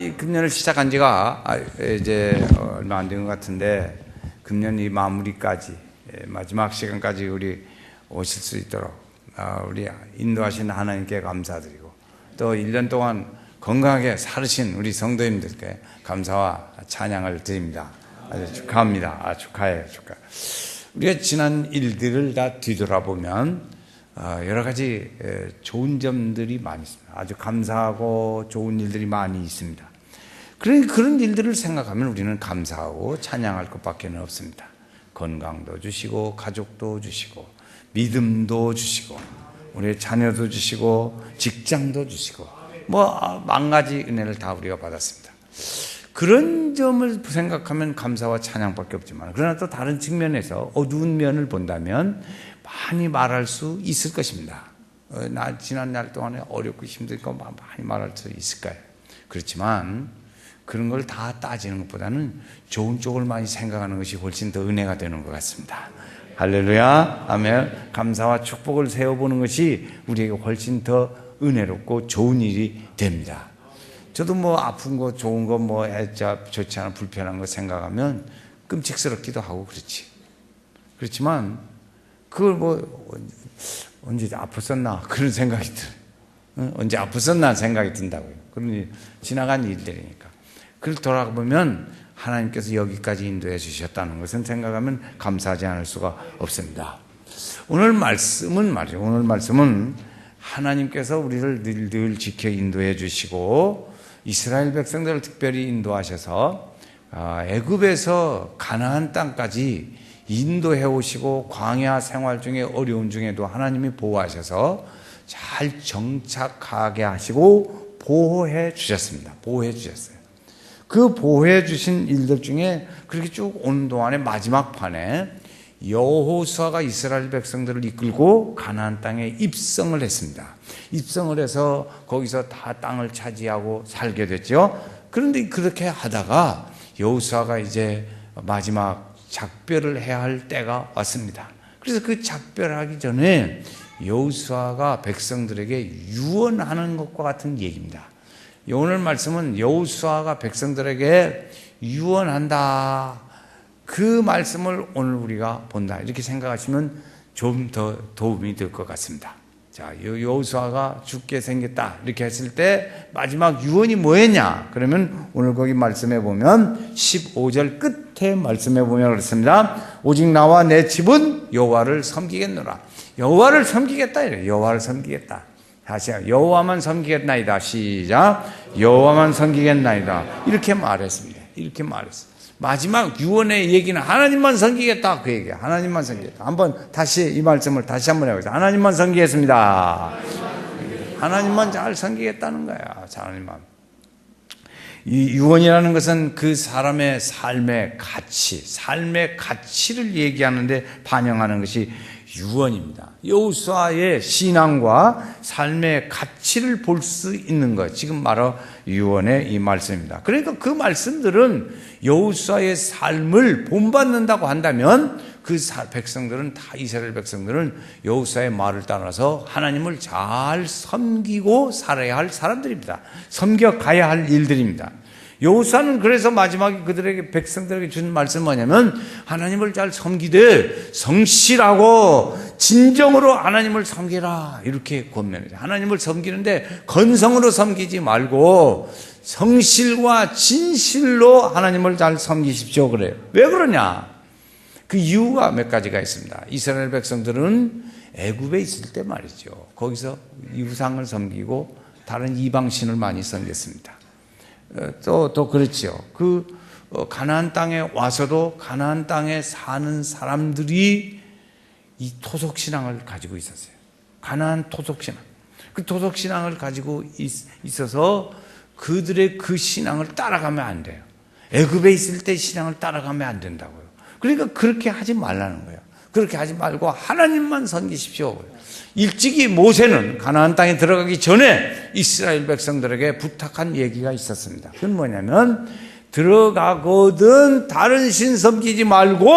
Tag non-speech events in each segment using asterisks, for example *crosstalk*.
이 금년을 시작한 지가 아, 이제 얼마 안 된 것 같은데 금년 이 마무리까지 예, 마지막 시간까지 우리 오실 수 있도록 아, 우리 인도하신 하나님께 감사드리고 또 1년 동안 건강하게 살으신 우리 성도님들께 감사와 찬양을 드립니다. 아주 축하합니다. 아, 축하해요, 축하. 우리가 지난 일들을 다 뒤돌아보면 어, 여러 가지 좋은 점들이 많이 있습니다. 아주 감사하고 좋은 일들이 많이 있습니다. 그런, 그런 일들을 생각하면 우리는 감사하고 찬양할 것밖에 없습니다. 건강도 주시고, 가족도 주시고, 믿음도 주시고, 우리의 자녀도 주시고, 직장도 주시고, 뭐, 만 가지 은혜를 다 우리가 받았습니다. 그런 점을 생각하면 감사와 찬양밖에 없지만, 그러나 또 다른 측면에서 어두운 면을 본다면, 많이 말할 수 있을 것입니다. 어, 나 지난 날 동안에 어렵고 힘들고 많이 말할 수 있을 거예요. 그렇지만 그런 걸 다 따지는 것보다는 좋은 쪽을 많이 생각하는 것이 훨씬 더 은혜가 되는 것 같습니다. 할렐루야, 아멘. 감사와 축복을 세워보는 것이 우리에게 훨씬 더 은혜롭고 좋은 일이 됩니다. 저도 뭐 아픈 거, 좋은 거, 뭐 애자 좋지 않은 불편한 거 생각하면 끔찍스럽기도 하고 그렇지. 그렇지만 그걸 뭐 언제 아팠었나 *laughs* 그런 생각이 들어요. 언제 아팠었나 생각이 든다고요. 그러니 지나간 일들이니까. 그걸 돌아보면 하나님께서 여기까지 인도해 주셨다는 것은 생각하면 감사하지 않을 수가 없습니다. 오늘 말씀은 말이죠. 오늘 말씀은 하나님께서 우리를 늘, 늘 지켜 인도해 주시고 이스라엘 백성들을 특별히 인도하셔서 아, 애굽에서 가나안 땅까지 인도해 오시고 광야 생활 중에 어려운 중에도 하나님이 보호하셔서 잘 정착하게 하시고 보호해 주셨습니다. 보호해 주셨어요. 그 보호해 주신 일들 중에 그렇게 쭉 오는 동안에 마지막 판에 여호수아가 이스라엘 백성들을 이끌고 가나안 땅에 입성을 했습니다. 입성을 해서 거기서 다 땅을 차지하고 살게 됐죠. 그런데 그렇게 하다가 여호수아가 이제 마지막 작별을 해야 할 때가 왔습니다. 그래서 그 작별하기 전에 여호수아가 백성들에게 유언하는 것과 같은 얘기입니다. 오늘 말씀은 여호수아가 백성들에게 유언한다. 그 말씀을 오늘 우리가 본다. 이렇게 생각하시면 좀 더 도움이 될 것 같습니다. 자, 여호수아가 죽게 생겼다. 이렇게 했을 때 마지막 유언이 뭐였냐? 그러면 오늘 거기 말씀해 보면 15절 끝에 말씀해 보면 그렇습니다. 오직 나와 내 집은 여호와를 섬기겠노라. 여호와를 섬기겠다. 여호와를 섬기겠다. 다시 여호와만 섬기겠나이다. 시작. 여호와만 섬기겠나이다. 이렇게 말했습니다. 이렇게 말했습니다. 마지막 유언의 얘기는 하나님만 섬기겠다 그 얘기야. 하나님만 섬기겠다. 한번 다시 이 말씀을 다시 한번 해보겠습니다. 하나님만 섬기겠습니다. 하나님만 잘 섬기겠다는 거야. 하나님만. 이 유언이라는 것은 그 사람의 삶의 가치, 삶의 가치를 얘기하는데 반영하는 것이 유언입니다. 여호수아의 신앙과 삶의 가치를 볼 수 있는 것. 지금 말어 유언의 이 말씀입니다. 그러니까 그 말씀들은 여호수아의 삶을 본받는다고 한다면 그 백성들은 다 이스라엘 백성들은 여호수아의 말을 따라서 하나님을 잘 섬기고 살아야 할 사람들입니다. 섬겨 가야 할 일들입니다. 여호수아는 그래서 마지막에 그들에게 백성들에게 준 말씀 뭐냐면 하나님을 잘 섬기되 성실하고 진정으로 하나님을 섬기라 이렇게 권면해요. 하나님을 섬기는데 건성으로 섬기지 말고 성실과 진실로 하나님을 잘 섬기십시오 그래요. 왜 그러냐? 그 이유가 몇 가지가 있습니다. 이스라엘 백성들은 애굽에 있을 때 말이죠. 거기서 유상을 섬기고 다른 이방 신을 많이 섬겼습니다. 어, 또, 또 그렇죠. 그 어, 가나안 땅에 와서도 가나안 땅에 사는 사람들이 이 토속 신앙을 가지고 있었어요. 가나안 토속 신앙. 그 토속 신앙을 가지고 있, 어서 그들의 그 신앙을 따라가면 안 돼요. 애굽에 있을 때 신앙을 따라가면 안 된다고요. 그러니까 그렇게 하지 말라는 거예요. 그렇게 하지 말고 하나님만 섬기십시오. 일찍이 모세는 가나안 땅에 들어가기 전에 이스라엘 백성들에게 부탁한 얘기가 있었습니다. 그건 뭐냐면 들어가거든 다른 신 섬기지 말고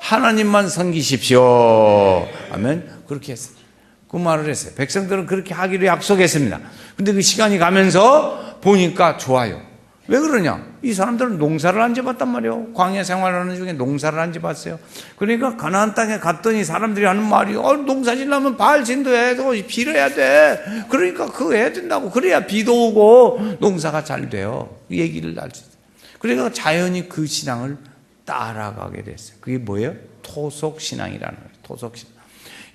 하나님만 섬기십시오. 아멘. 그렇게 했습니다. 그 말을 했어요. 백성들은 그렇게 하기로 약속했습니다. 근데 그 시간이 가면서 보니까 좋아요. 왜 그러냐? 이 사람들은 농사를 안 지봤단 말이에요. 광야 생활하는 중에 농사를 안 지봤어요. 그러니까 가나안 땅에 갔더니 사람들이 하는 말이 어, 농사 지려면 진도해야 되고 빌어야 돼. 그러니까 그거 해야 된다고. 그래야 비도 오고 농사가 잘 돼요. 얘기를 할 수 있어요. 그러니까 자연히 그 신앙을 따라가게 됐어요. 그게 뭐예요? 토속 신앙이라는 거예요. 토속 신앙.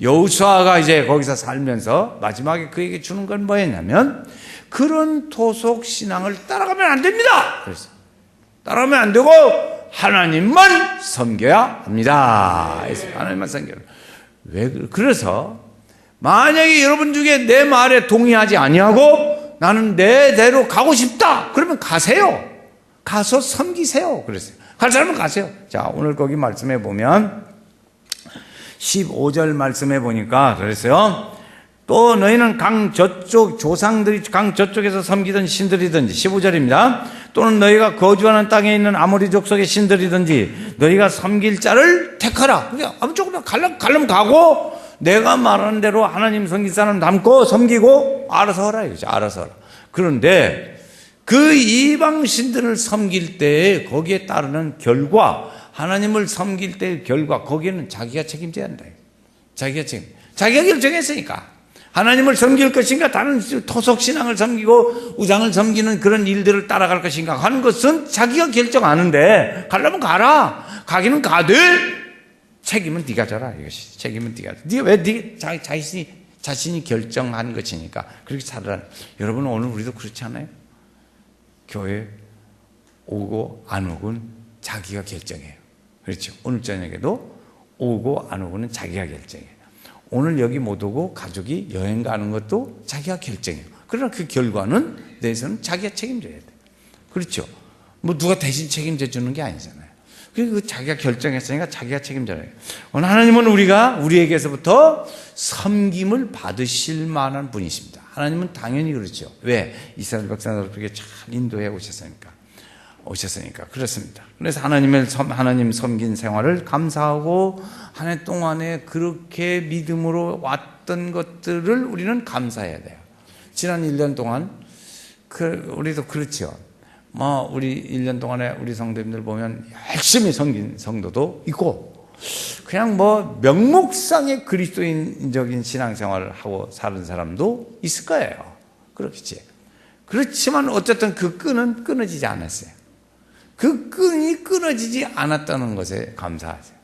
여우수아가 이제 거기서 살면서 마지막에 그에게 주는 건 뭐였냐면 그런 토속 신앙을 따라가면 안 됩니다. 그래서 따라가면 안 되고 하나님만 섬겨야 합니다. 하나님만 섬겨야 왜 그래서 만약에 여러분 중에 내 말에 동의하지 아니하고 나는 내 대로 가고 싶다. 그러면 가세요. 가서 섬기세요. 그랬어요. 갈 사람은 가세요. 자, 오늘 거기 말씀해 보면 15절 말씀해 보니까 그랬어요. 또 너희는 강 저쪽 조상들이 강 저쪽에서 섬기던 신들이든지 15절입니다. 또는 너희가 거주하는 땅에 있는 아모리 족속의 신들이든지 너희가 섬길 자를 택하라. 그냥 아무 쪽으로 갈람 갈람 가고 내가 말하는 대로 하나님 섬길 사람 담고 섬기고 알아서 하라 이거죠. 알아서 하라. 그런데 그 이방 신들을 섬길 때 거기에 따르는 결과 하나님을 섬길 때의 결과 거기에는 자기가 책임져야 한다. 자기가 책임. 자기가 결정했으니까. 하나님을 섬길 것인가 다른 토속 신앙을 섬기고 우상을 섬기는 그런 일들을 따라갈 것인가 하는 것은 자기가 결정하는데 가려면 가라 가기는 가되 책임은 네가 져라 이것이 책임은 네가 네가 왜 네, 자, 자신이 자신이 결정한 것이니까 그렇게 살아라 여러분 오늘 우리도 그렇지 않아요? 교회 오고 안 오고는 자기가 결정해요 그렇죠 오늘 저녁에도 오고 안 오고는 자기가 결정해요 오늘 여기 못 오고 가족이 여행 가는 것도 자기가 결정해요. 그러나 그 결과는 내에서는 자기가 책임져야 돼. 그렇죠? 뭐 누가 대신 책임져 주는 게 아니잖아요. 그 자기가 결정했으니까 자기가 책임져야 돼요. 오늘 하나님은 우리가 우리에게서부터 섬김을 받으실 만한 분이십니다. 하나님은 당연히 그렇죠. 왜? 이스라엘 백성들을 그렇게 잘 인도해 오셨으니까. 오셨으니까. 그렇습니다. 그래서 하나님을, 하나님 섬긴 생활을 감사하고 한 해 동안에 그렇게 믿음으로 왔던 것들을 우리는 감사해야 돼요. 지난 1년 동안, 그, 우리도 그렇죠. 뭐, 우리 1년 동안에 우리 성도님들 보면 열심히 섬긴 성도도 있고, 그냥 뭐 명목상의 그리스도인적인 신앙생활을 하고 사는 사람도 있을 거예요. 그렇겠지. 그렇지만 어쨌든 그 끈은 끊어지지 않았어요. 그 끈이 끊어지지 않았다는 것에 감사하세요.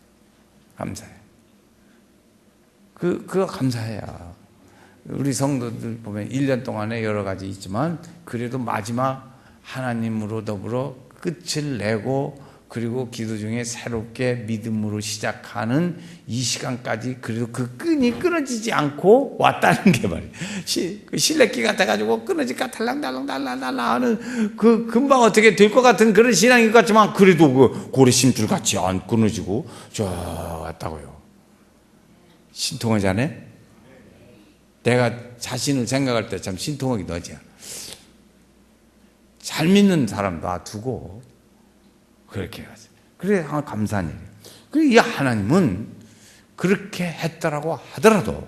감사해. 그, 그거 감사해요. 우리 성도들 보면 1년 동안에 여러 가지 있지만 그래도 마지막 하나님으로 더불어 끝을 내고 그리고 기도 중에 새롭게 믿음으로 시작하는 이 시간까지 그래도 그 끈이 끊어지지 않고 왔다는 게 말이에요. 그 실내기 같아가지고 끊어질까 달랑달랑달랑달랑 하는 그 금방 어떻게 될 것 같은 그런 신앙인 것 같지만 그래도 그 고래 심줄 같이 안 끊어지고 저 왔다고요. 신통하지 않아? 내가 자신을 생각할 때 참 신통하기 너지. 잘 믿는 사람 놔두고 그렇게 해가지고. 그래, 감사한 일이에요. 그이 하나님은 그렇게 했다라고 하더라도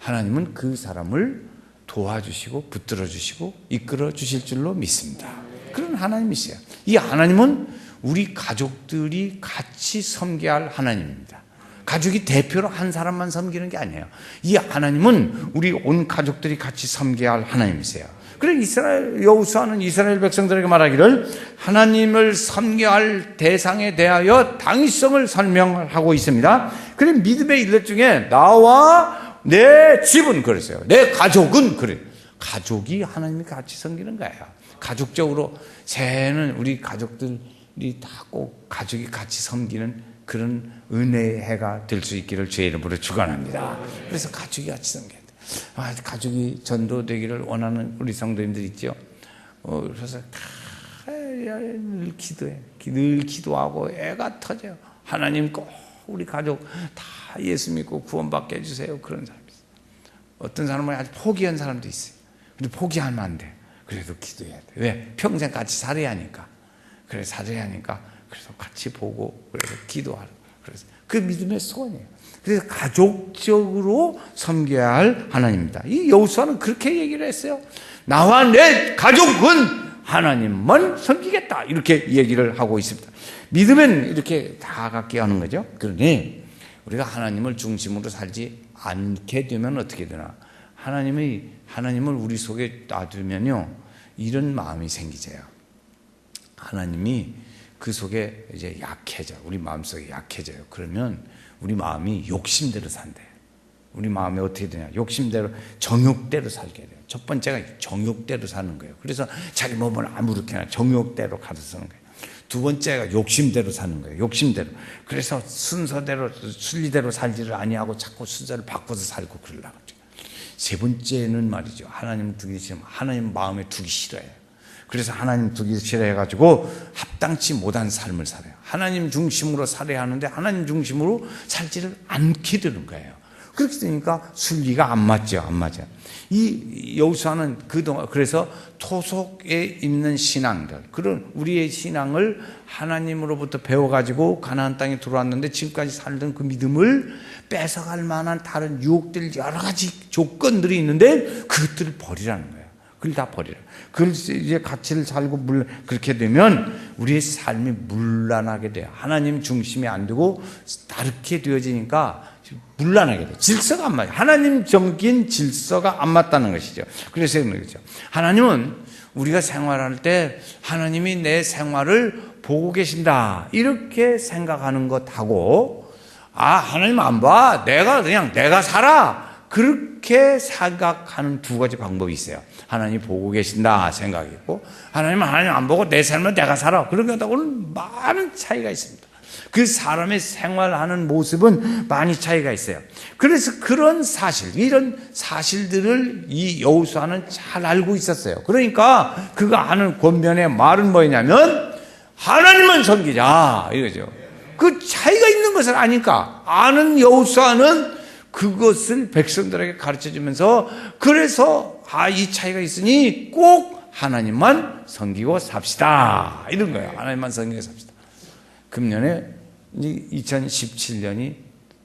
하나님은 그 사람을 도와주시고 붙들어 주시고 이끌어 주실 줄로 믿습니다. 그런 하나님이세요. 이 하나님은 우리 가족들이 같이 섬겨야 할 하나님입니다. 가족이 대표로 한 사람만 섬기는 게 아니에요. 이 하나님은 우리 온 가족들이 같이 섬겨야 할 하나님이세요. 그래 이스라엘 여호수아는 이스라엘 백성들에게 말하기를 하나님을 섬겨야 할 대상에 대하여 당위성을 설명하고 있습니다. 그래 믿음의 일들 중에 나와 내 집은 그랬어요. 내 가족은 그래. 가족이 하나님이 같이 섬기는 거예요. 가족적으로 새해는 우리 가족들이 다 꼭 가족이 같이 섬기는 그런 은혜의 해가 될 수 있기를 주의 이름으로 축원합니다. 그래서 가족이 같이 섬겨. 아, 가족이 전도되기를 원하는 우리 성도님들 있죠. 어, 그래서 늘 기도해. 늘 기도하고 애가 터져요. 하나님 꼭 우리 가족 다 예수 믿고 구원받게 해주세요. 그런 사람이 있어요. 어떤 사람은 아주 포기한 사람도 있어요. 근데 포기하면 안 돼. 그래도 기도해야 돼. 왜? 평생 같이 살아야 하니까. 그래, 살아야 하니까. 그래서 같이 보고, 그래서 기도하고. 그래서 그 믿음의 소원이에요. 그래서 가족적으로 섬겨야 할 하나님입니다. 이 여호수아는 그렇게 얘기를 했어요. 나와 내 가족은 하나님만 섬기겠다. 이렇게 얘기를 하고 있습니다. 믿으면 이렇게 다 갖게 하는 거죠. 그러니 우리가 하나님을 중심으로 살지 않게 되면 어떻게 되나? 하나님이 하나님을 우리 속에 놔두면요. 이런 마음이 생기져요. 하나님이 그 속에 이제 약해져. 우리 마음속에 약해져요. 그러면 우리 마음이 욕심대로 산대. 우리 마음이 어떻게 되냐? 욕심대로 정욕대로 살게 돼요. 첫 번째가 정욕대로 사는 거예요. 그래서 자기 몸을 아무렇게나 정욕대로 가서 사는 거예요. 두 번째가 욕심대로 사는 거예요. 욕심대로. 그래서 순서대로 순리대로 살지를 아니하고 자꾸 순서를 바꿔서 살고 그러려고. 세 번째는 말이죠. 하나님 두기 싫으면 하나님 마음에 두기 싫어요. 그래서 하나님 두기 싫어해가지고 합당치 못한 삶을 살아요. 하나님 중심으로 살아야 하는데 하나님 중심으로 살지를 않게 되는 거예요. 그렇게 되니까 순리가 안 맞죠. 안 맞아요. 이 여우수아는 그동안 그래서 토속에 있는 신앙들 그런 우리의 신앙을 하나님으로부터 배워가지고 가나안 땅에 들어왔는데 지금까지 살던 그 믿음을 뺏어갈 만한 다른 유혹들 여러 가지 조건들이 있는데 그것들을 버리라는 거예요. 그걸 다 버리라. 그걸 이제 가치를 살고 물 그렇게 되면 우리의 삶이 물란하게 돼요. 하나님 중심이 안 되고 다르게 되어지니까 물란하게 돼. 질서가 안 맞아요. 하나님 정긴 질서가 안 맞다는 것이죠. 그래서 그렇죠. 하나님은 우리가 생활할 때 하나님이 내 생활을 보고 계신다. 이렇게 생각하는 것하고 아, 하나님 안 봐. 내가 그냥 내가 살아. 그렇게 생각하는 두 가지 방법이 있어요. 하나님 보고 계신다 생각이고 하나님은 하나님 안 보고 내 삶은 내가 살아. 그런 것하고는 많은 차이가 있습니다. 그 사람의 생활하는 모습은 많이 차이가 있어요. 그래서 그런 사실, 이런 사실들을 이 여우수아는 잘 알고 있었어요. 그러니까 그가 하는 권면의 말은 뭐냐면 하나님은 섬기자 이거죠. 그 차이가 있는 것을 아니까 아는 여우수아는 그것을 백성들에게 가르쳐 주면서 그래서 아 이 차이가 있으니 꼭 하나님만 섬기고 삽시다 이런 거예요. 하나님만 섬기고 삽시다. 금년에 2017년이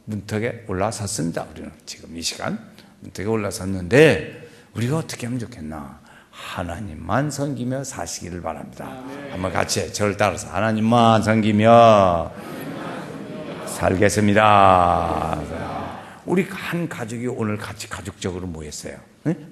문턱에 올라섰습니다. 우리는 지금 이 시간 문턱에 올라섰는데 우리가 어떻게 하면 좋겠나? 하나님만 섬기며 사시기를 바랍니다. 한번 같이 저를 따라서 하나님만 섬기며 살겠습니다. 우리 한 가족이 오늘 같이 가족적으로 모였어요.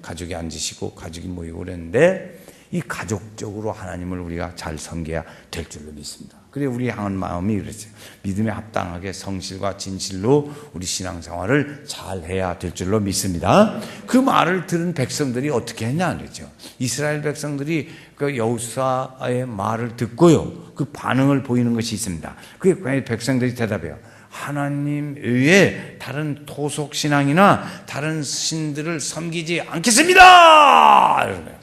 가족이 앉으시고 가족이 모이고 그랬는데 이 가족적으로 하나님을 우리가 잘 섬겨야 될 줄로 믿습니다. 그래 우리 향한 마음이 그렇죠. 믿음에 합당하게 성실과 진실로 우리 신앙생활을 잘 해야 될 줄로 믿습니다. 그 말을 들은 백성들이 어떻게 했냐 그랬죠. 이스라엘 백성들이 그 여호수아의 말을 듣고요. 그 반응을 보이는 것이 있습니다. 그게 백성들이 대답해요. 하나님 외에 다른 토속 신앙이나 다른 신들을 섬기지 않겠습니다. 이러네요.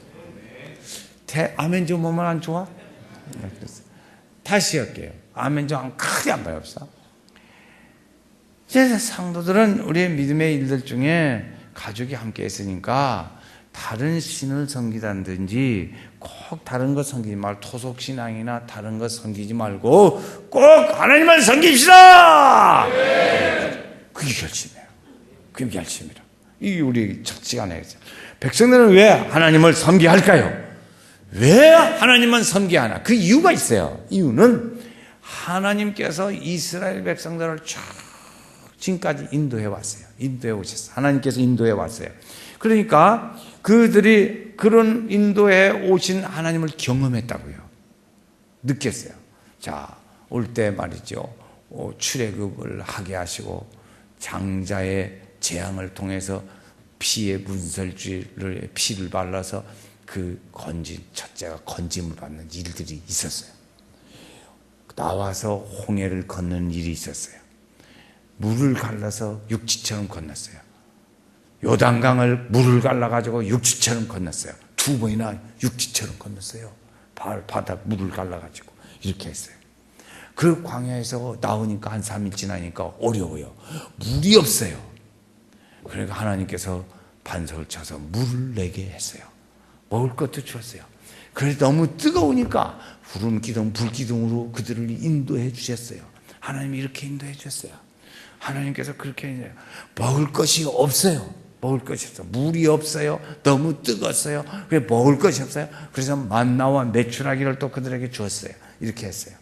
아멘 좀 보면 안 좋아? 네, 다시 할게요. 아멘 좀 크게 안 봐요, 없어? 이제 상도들은 우리의 믿음의 일들 중에 가족이 함께 있으니까 다른 신을 섬기다든지 꼭 다른 것 섬기지 말고 토속 신앙이나 다른 것 섬기지 말고 꼭 하나님만 섬깁시다. 그게 결심이에요. 그게 결심이라. 이게 우리 첫 시간에 백성들은 왜 하나님을 섬기야 할까요? 왜 하나님만 섬기야 하나? 그 이유가 있어요. 이유는 하나님께서 이스라엘 백성들을 쭉 지금까지 인도해 왔어요. 인도해 오셨어요. 하나님께서 인도해 왔어요. 그러니까 그들이 그런 인도에 오신 하나님을 경험했다고요. 느꼈어요. 자, 올 때 말이죠. 어, 출애굽을 하게 하시고 장자의 재앙을 통해서 피의 문설주를 피를 발라서 그 건진 첫째가 건짐을 받는 일들이 있었어요. 나와서 홍해를 걷는 일이 있었어요. 물을 갈라서 육지처럼 건넜어요. 요단강을 물을 갈라가지고 육지처럼 건넜어요. 두 번이나 육지처럼 건넜어요. 바닥 물을 갈라가지고 이렇게 했어요. 그 광야에서 나오니까 한 3일 지나니까 어려워요. 물이 없어요. 그러니까 하나님께서 반석을 쳐서 물을 내게 했어요. 먹을 것도 주었어요. 그래서 너무 뜨거우니까 구름 기둥, 불 기둥으로 그들을 인도해 주셨어요. 하나님이 이렇게 인도해 주셨어요. 하나님께서 그렇게 해요. 먹을 것이 없어요. 먹을 것이 없어. 물이 없어요. 너무 뜨거웠어요. 그래 먹을 것이 없어요. 그래서 만나와 메추라기를 또 그들에게 주었어요. 이렇게 했어요.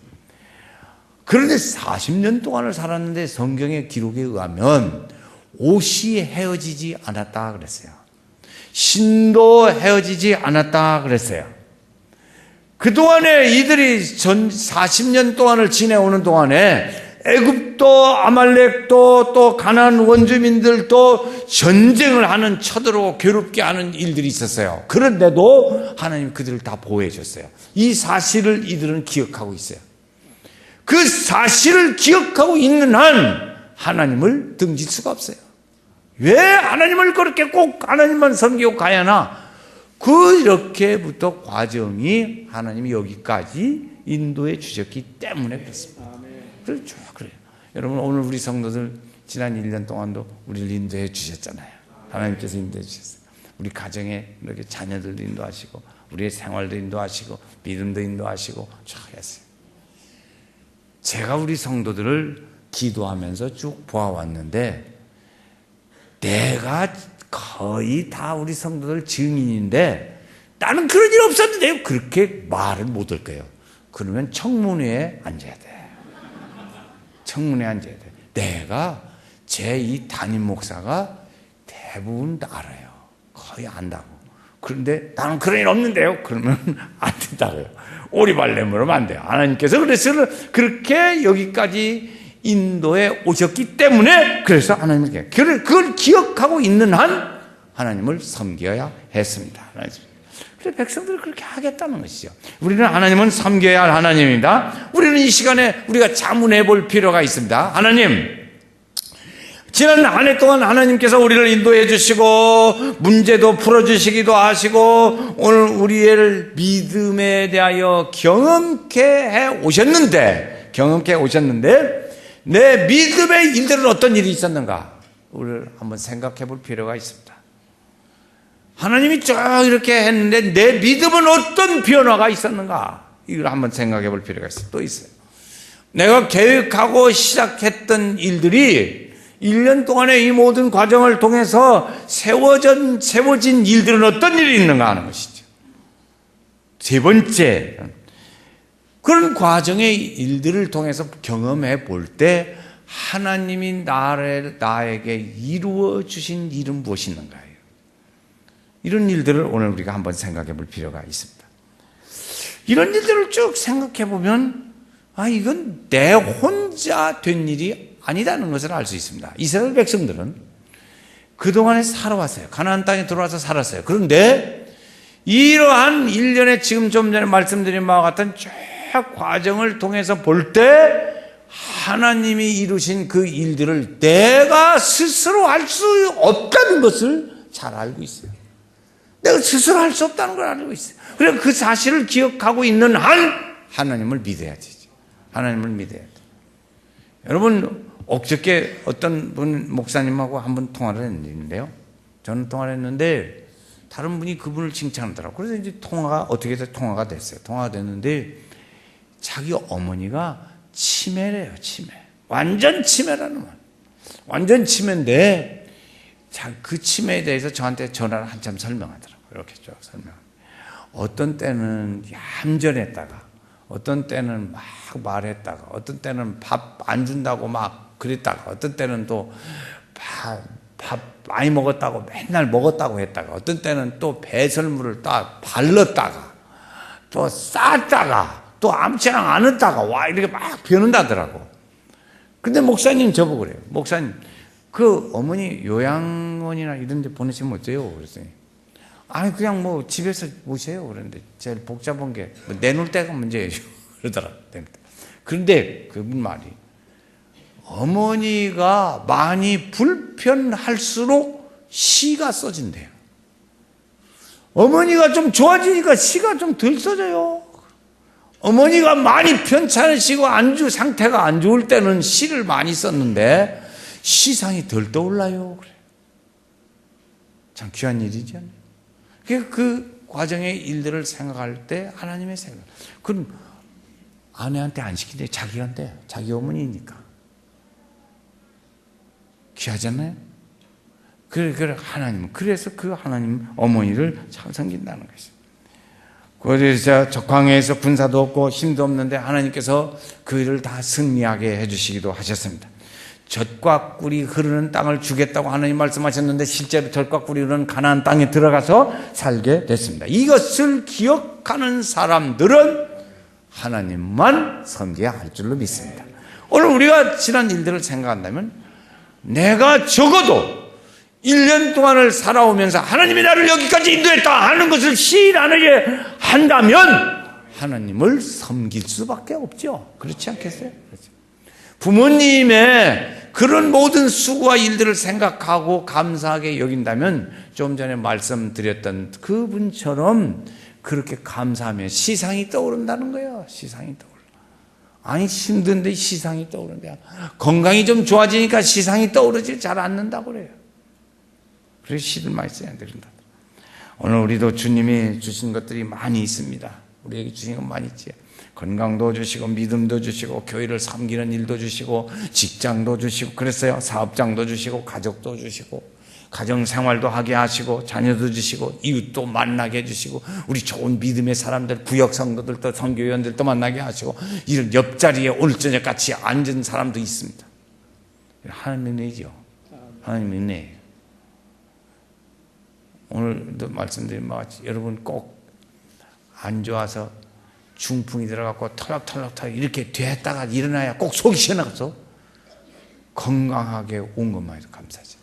그런데 40년 동안을 살았는데 성경의 기록에 의하면 옷이 헤어지지 않았다 그랬어요. 신도 헤어지지 않았다 그랬어요. 그동안에 이들이 전 40년 동안을 지내오는 동안에 애굽도 아말렉도 또 가나안 원주민들도 전쟁을 하는 쳐들어 괴롭게 하는 일들이 있었어요. 그런데도 하나님 그들을 다 보호해 줬어요. 이 사실을 이들은 기억하고 있어요. 그 사실을 기억하고 있는 한 하나님을 등질 수가 없어요. 왜 하나님을 그렇게 꼭 하나님만 섬기고 가야 하나? 그렇게부터 과정이 하나님이 여기까지 인도해 주셨기 때문에 그렇습니다. 그렇죠. 그래요. 여러분, 오늘 우리 성도들 지난 1년 동안도 우리를 인도해 주셨잖아요. 하나님께서 인도해 주셨어요. 우리 가정에 이렇게 자녀들도 인도하시고, 우리의 생활도 인도하시고, 믿음도 인도하시고, 쭉 했어요. 제가 우리 성도들을 기도하면서 쭉 보아왔는데, 내가 거의 다 우리 성도들 증인인데 나는 그런 일 없었는데요. 그렇게 말을 못할 거예요. 그러면 청문회에 앉아야 돼. 청문회에 앉아야 돼. 내가 제이 담임 목사가 대부분 알아요. 거의 안다고. 그런데 나는 그런 일 없는데요. 그러면 *laughs* 안 된다고요. 오리발 내물으면 안 돼요. 하나님께서 그래서 그렇게 여기까지 인도에 오셨기 때문에 그래서 하나님께 그걸 기억하고 있는 한 하나님을 섬겨야 했습니다. 그래서 백성들이 그렇게 하겠다는 것이죠. 우리는 하나님은 섬겨야 할 하나님입니다. 우리는 이 시간에 우리가 자문해 볼 필요가 있습니다. 하나님, 지난 한 해 동안 하나님께서 우리를 인도해 주시고 문제도 풀어 주시기도 하시고 오늘 우리의 믿음에 대하여 경험케 해 오셨는데 경험케 오셨는데 내 믿음의 일들은 어떤 일이 있었는가? 우리를 한번 생각해 볼 필요가 있습니다. 하나님이 쭉 이렇게 했는데 내 믿음은 어떤 변화가 있었는가? 이걸 한번 생각해 볼 필요가 있어요. 또 있어요. 내가 계획하고 시작했던 일들이 1년 동안의 이 모든 과정을 통해서 세워진, 세워진 일들은 어떤 일이 있는가 하는 것이죠. 세 번째, 그런 과정의 일들을 통해서 경험해 볼 때 하나님이 나를, 나에게 이루어 주신 일은 무엇이 있는가요? 이런 일들을 오늘 우리가 한번 생각해 볼 필요가 있습니다. 이런 일들을 쭉 생각해 보면 아 이건 내 혼자 된 일이 아니다는 것을 알 수 있습니다. 이스라엘 백성들은 그동안에 살아왔어요. 가나안 땅에 들어와서 살았어요. 그런데 이러한 일련의 지금 좀 전에 말씀드린 바와 같은 쭉 과정을 통해서 볼 때 하나님이 이루신 그 일들을 내가 스스로 할 수 없다는 것을 잘 알고 있어요. 내가 스스로 할 수 없다는 걸 알고 있어요. 그래서 그 사실을 기억하고 있는 한 하나님을 믿어야 되죠. 하나님을 믿어야 돼. 여러분 엊저께 어떤 분 목사님하고 한 번 통화를 했는데요. 저는 통화를 했는데 다른 분이 그분을 칭찬하더라고요. 그래서 이제 통화가 어떻게 해서 통화가 됐어요. 통화가 됐는데 자기 어머니가 치매래요, 치매. 완전 치매라는 말. 완전 치매인데, 자, 그 치매에 대해서 저한테 전화를 한참 설명하더라고요. 이렇게 쭉 설명. 어떤 때는 얌전했다가, 어떤 때는 막 말했다가, 어떤 때는 밥 안 준다고 막 그랬다가, 어떤 때는 또 밥, 밥 많이 먹었다고 맨날 먹었다고 했다가, 어떤 때는 또 배설물을 딱 발랐다가, 또 쌌다가, 또 암치랑 안 했다가 와 이렇게 막 변한다더라고. 근데 목사님 저보고 그래요. 목사님 그 어머니 요양원이나 이런 데 보내시면 어때요? 그랬더니 아니 그냥 뭐 집에서 모세요. 그런데 제일 복잡한 게 뭐 내놓을 때가 문제예요. *laughs* 그러더라. 그런데 그분 말이 어머니가 많이 불편할수록 시가 써진대요. 어머니가 좀 좋아지니까 시가 좀 덜 써져요. 어머니가 많이 편찮으시고 안주 상태가 안 좋을 때는 시를 많이 썼는데 시상이 덜 떠올라요. 그래. 참 귀한 일이죠. 그, 그 과정의 일들을 생각할 때 하나님의 생각. 그럼 아내한테 안 시키는데 자기한테 자기 어머니니까 귀하잖아요. 그래, 그래, 하나님. 그래서 그 하나님 어머니를 잘 섬긴다는 것입니다. 그래서 저 광야에서 군사도 없고 힘도 없는데 하나님께서 그 일을 다 승리하게 해주시기도 하셨습니다. 젖과 꿀이 흐르는 땅을 주겠다고 하나님 말씀하셨는데 실제로 젖과 꿀이 흐르는 가나안 땅에 들어가서 살게 됐습니다. 이것을 기억하는 사람들은 하나님만 섬겨야 할 줄로 믿습니다. 오늘 우리가 지난 일들을 생각한다면 내가 적어도 1년 동안을 살아오면서 하나님이 나를 여기까지 인도했다 하는 것을 실현하게 한다면 하나님을 섬길 수밖에 없죠. 그렇지 않겠어요? 그렇죠. 부모님의 그런 모든 수고와 일들을 생각하고 감사하게 여긴다면 좀 전에 말씀드렸던 그분처럼 그렇게 감사하면 시상이 떠오른다는 거예요. 시상이 떠올라. 아니 힘든데 시상이 떠오른대요. 건강이 좀 좋아지니까 시상이 떠오르지 잘 않는다고 그래요. 그래서 시를 많이 써야 된다. 오늘 우리도 주님이 주신 것들이 많이 있습니다. 우리에게 주신 건 많이 있지. 건강도 주시고 믿음도 주시고 교회를 섬기는 일도 주시고 직장도 주시고 그랬어요. 사업장도 주시고 가족도 주시고 가정 생활도 하게 하시고 자녀도 주시고 이웃도 만나게 해주시고 우리 좋은 믿음의 사람들 구역 성도들도 선교위원들도 만나게 하시고 이런 옆자리에 오늘 저녁 같이 앉은 사람도 있습니다. 하나님의 은혜죠. 하나님의 은혜예요. 오늘도 말씀드린 바 같이 여러분 꼭 안 좋아서 중풍이 들어갖고 털락털락 이렇게 됐다가 일어나야 꼭 속이 시원하겠어. 건강하게 온 것만 해도 감사하죠.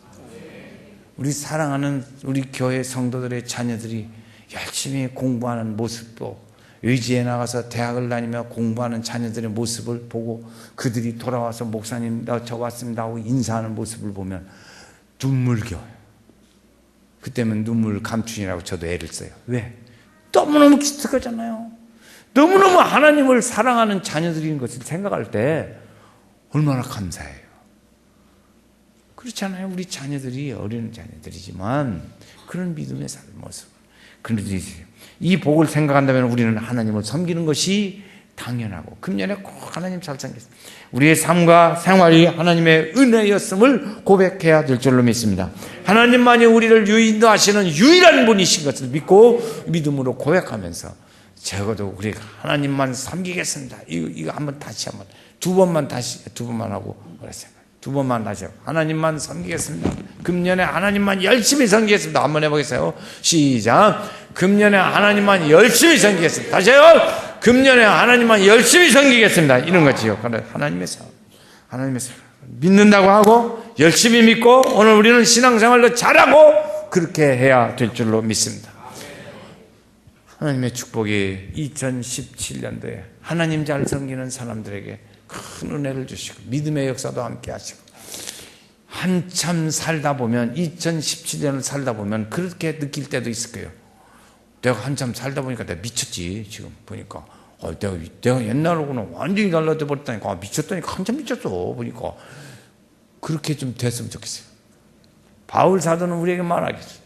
우리 사랑하는 우리 교회 성도들의 자녀들이 열심히 공부하는 모습도 의지에 나가서 대학을 다니며 공부하는 자녀들의 모습을 보고 그들이 돌아와서 목사님 나 저 왔습니다 하고 인사하는 모습을 보면 눈물겨요. 그때면 눈물 감춘이라고 저도 애를 써요. 왜? 너무너무 기특하잖아요. 너무너무 하나님을 사랑하는 자녀들인 것을 생각할 때 얼마나 감사해요. 그렇잖아요. 우리 자녀들이 어린 자녀들이지만 그런 믿음의 삶 모습. 그런데 이 복을 생각한다면 우리는 하나님을 섬기는 것이 당연하고 금년에 꼭 하나님 잘 섬겼습니다. 우리의 삶과 생활이 하나님의 은혜였음을 고백해야 될 줄로 믿습니다. 하나님만이 우리를 유인도하시는 유일한 분이신 것을 믿고 믿음으로 고백하면서 적어도 우리가 하나님만 섬기겠습니다. 이거, 이거 한번 다시 한번 두 번만 다시 두 번만 하고 그랬어요. 두 번만 하고 하나님만 섬기겠습니다. 금년에 하나님만 열심히 섬기겠습니다. 한번 해보겠어요. 시작. 금년에 하나님만 열심히 섬기겠습니다. 다시 해요. 금년에 하나님만 열심히 섬기겠습니다. 이런 거지요. 하나님의 삶. 하나님의 삶. 믿는다고 하고 열심히 믿고 오늘 우리는 신앙생활도 잘하고 그렇게 해야 될 줄로 믿습니다. 하나님의 축복이 2017년도에 하나님 잘 섬기는 사람들에게 큰 은혜를 주시고 믿음의 역사도 함께 하시고 한참 살다 보면 2017년을 살다 보면 그렇게 느낄 때도 있을 거예요. 내가 한참 살다 보니까 내가 미쳤지 지금 보니까 어, 내가, 내가 옛날하고는 완전히 달라져 버렸다니까 아, 미쳤다니까 한참 미쳤어 보니까 그렇게 좀 됐으면 좋겠어요. 바울 사도는 우리에게 말하겠어요.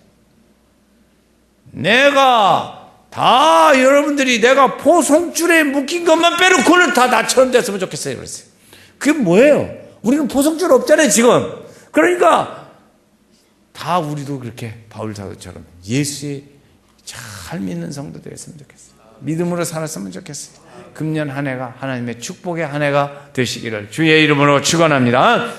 내가 다 여러분들이 내가 포송줄에 묶인 것만 빼놓고는 다 나처럼 됐으면 좋겠어요. 그랬어요. 그게 뭐예요? 우리는 포송줄 없잖아요, 지금. 그러니까 다 우리도 그렇게 바울 사도처럼 예수의 잘 믿는 성도 되었으면 좋겠어요. 믿음으로 살았으면 좋겠어요. 금년 한 해가 하나님의 축복의 한 해가 되시기를 주의 이름으로 축원합니다.